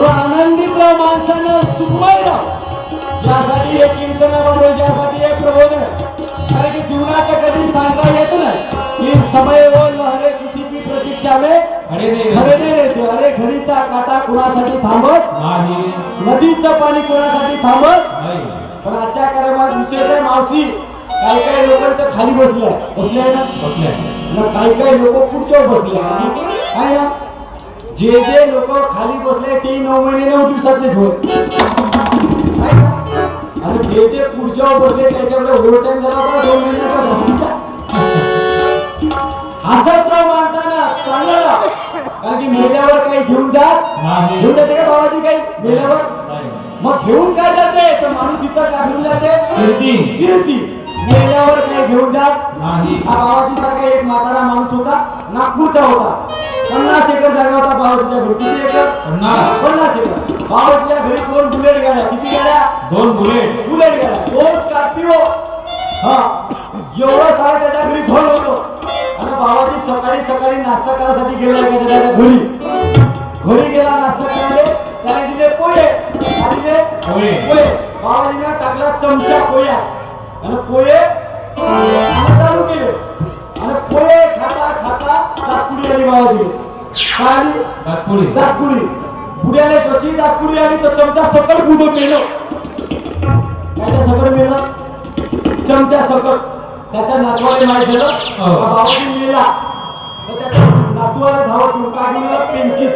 म्हणून आनंदित राहा माणसानं सुखमय राहा यासाठी हे कीर्तन यासाठी हे प्रबोधन. कारण की जीवनाचं कधी सांगता येत नाही. की समय वो लहरे किसी की प्रतीक्षा में नाही रहते अरे घडीचा काटा कुणासाठी थांबत? नाही. नदीचं पाणी कोणासाठी थांबत? नाही. पण आजच्या कार्यक्रमात विशेष आहे मावशी काही काही लोक इथं खाली बसले. बसले ना? बसले काही काही लोक खुर्चीवर बसले आहे ना जे जे लोक खाली बसले ते नऊ महिने नऊ दिवसातले होय? आणि जे जे खुर्चीवर बसले त्याच्याकडे ओव्हर टाइम झाला होता दोन महिन्याचा जास्तीचा हसत राहा माणसानं चांगलं कारण की मेल्यावर काही घेऊन जात घेऊन जाते का बाबाजी काही? मेल्यावर. मग घेऊन काय जाते? तर माणूस इथं काय घेऊन जाते कीर्ती मेल्यावर काही घेऊन जात. हा बाबाजी सारखा एक म्हातारा माणूस होता नागपूरचा होता. पन्नास एकर जागा होता घरी. किती एकर? पन्नास. पन्नास एकर. बाबाजीच्या घरी दोन बुलेट गाड्या. किती गाड्या? दोन बुलेट. बुलेट गाड्या. दोन स्कॉर्पिओ. हा. एवढं सारं त्याच्या घरी धन होतो. आणि बाबाजी सकाळी सकाळी नाश्ता करायसाठी गेला त्याच्या त्याच्या घरी. घरी गेला नाश्ता करायला. त्याने दिले पोहे. दिले? पोहे. पोहे. बाबाजीनं टाकला चमचा पोया आणि पोहे चालू केले. आणि पोहे खाता काय आली तात्पुरी दातकुडी पुढ्याने जशी दातकुडी आली तर चमचा सकट बुडून मेलो त्याच्या सकट मेलं चमचा सकट. त्याच्या नातवाने माहीत झालं हो. बाबाजी मेला तर त्याच्या नातवाला धावत येऊन गेला पेंचीस.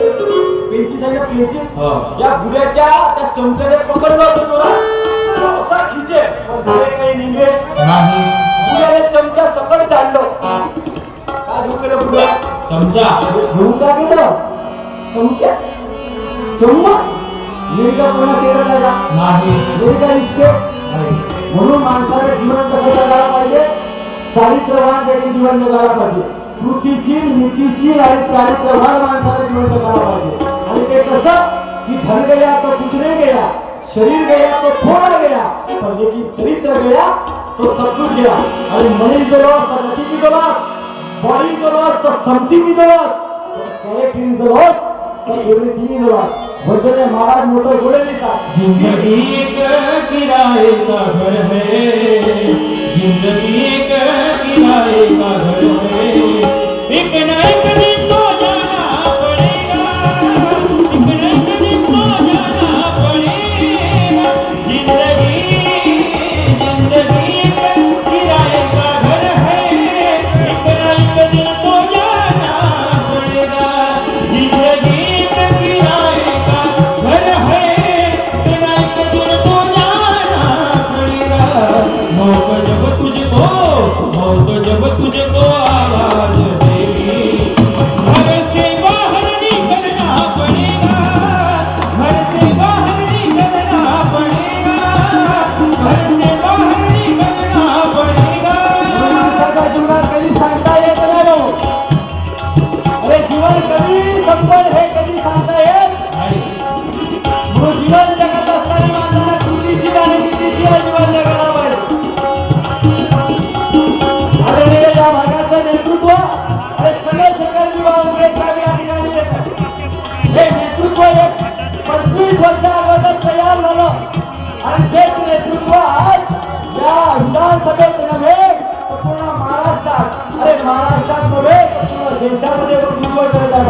पेंचीस आहे ना पेंचीस? हो. या बुड्याच्या त्या चमच्याने पकडलं होतं चोरा असा खिचे पण पुढे काही निघे बुड्याने चमचा सकट चाललो. काय घेऊन गेलं बुड्या? चमचा. घेऊन का गेलं चमचा? चम्मच निर्गा पुन्हा केलं जायला नाही. निर्गा इस्टेट म्हणून माणसाने जीवन कसं जगायला पाहिजे? चारित्रवान जगीन जीवन जगायला पाहिजे. कृतीशील नीतीशील आणि चारित्रवान माणसाने जीवन जगायला पाहिजे. आणि ते कसं? की धन गया तो कुछ नहीं गया शरीर गया तो थोड़ा गया पर लेकिन चरित्र गया तो सब कुछ गया आणि मनीष जो लॉस तर गती की जो लॉस बॉडी जो लॉस तर समथिंग की जो lost correct is the lost तर एव्हरीथिंग इज लॉस बुद्धने महाराज मोठं बोले लिहितात जिंदगी एक किराए का घर है जिंदगी एक किराए का घर है एक न एक दिन जब तुझको मौत जब तुझको आवाज़ देगी। घर से बाहर निकलना पड़ेगा घर से बाहर निकलना पड़ेगा घर से बाहर निकलना पड़ेगा। माणसाच्या जीवनात कधी सांगता येत नाही भाऊ अरे जीवन कधी संपल हे कधी सांगता येत जीवन जगत असताना माणसाला कृतीशील आणि नीतिशील जीवन नेतृत्व एक पंचवीस वर्षा अगोदर तयार झालं. आणि तेच नेतृत्व आज या विधानसभेत नव्हे तर पूर्ण महाराष्ट्रात. अरे महाराष्ट्रात नव्हे तर पूर्ण देशामध्ये नेतृत्व करत आहे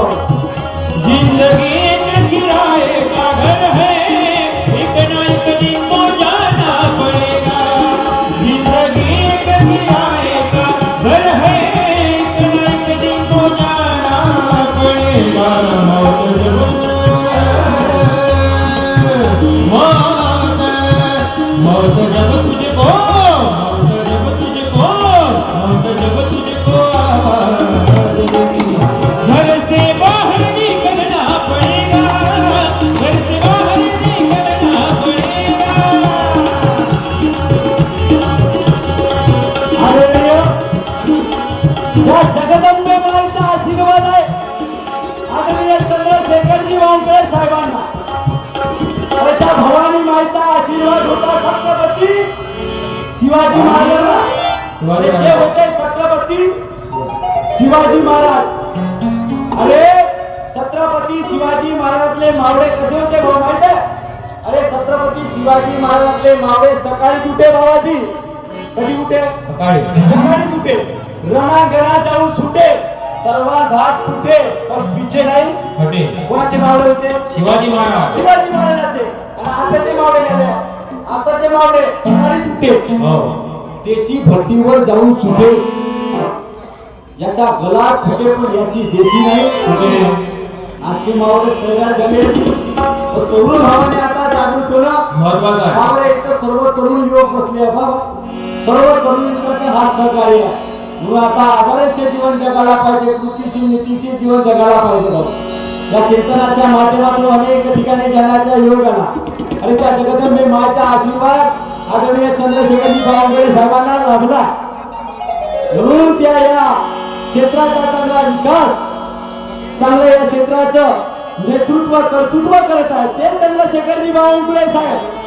शिवाजी अरे ते महाराज. होते छत्रपती शिवाजी महाराज. अरे छत्रपती शिवाजी महाराजातले मावळे कसे होते भाऊ माहीत आहे? अरे छत्रपती शिवाजी महाराजातले मावळे सकाळी उठे बाबाजी कधी उठे सकाळी. सुटे रणांगणात जाऊन सुटे. तलवार धाट सुटे पण पिछे नाही. कोणाचे मावळे होते? शिवाजी महाराज. शिवाजी महाराजाचे. आणि आताचे मावळे झाले आताचे मावळे सकाळी सुटे हो? देशी भरतीवर जाऊन सुटे. याचा गला फुटे पण याची देशी नाही. आजचे मावळे सगळ्यात झाले तर तरुण भावाने आता जागृत होणं बाबरे इथं सर्व तरुण युवक बसले बाबा सर्व तरुणांचा हात सहकार्य आहे. म्हणून आता आदर्श जीवन जगायला पाहिजे कृतीशील नीतीशील जीवन जगायला पाहिजे बाबा या कीर्तनाच्या माध्यमातून अनेक ठिकाणी जाण्याचा योग आला. आणि त्या जगदंबे मायचा आशीर्वाद आदरणीय चंद्रशेखरजी बावनकुळे साहेबांना लाभला. म्हणून त्या या क्षेत्राचा चांगला विकास चांगलं या क्षेत्राचं नेतृत्व कर्तृत्व करत आहेत ते चंद्रशेखरजी बावनकुळे साहेब.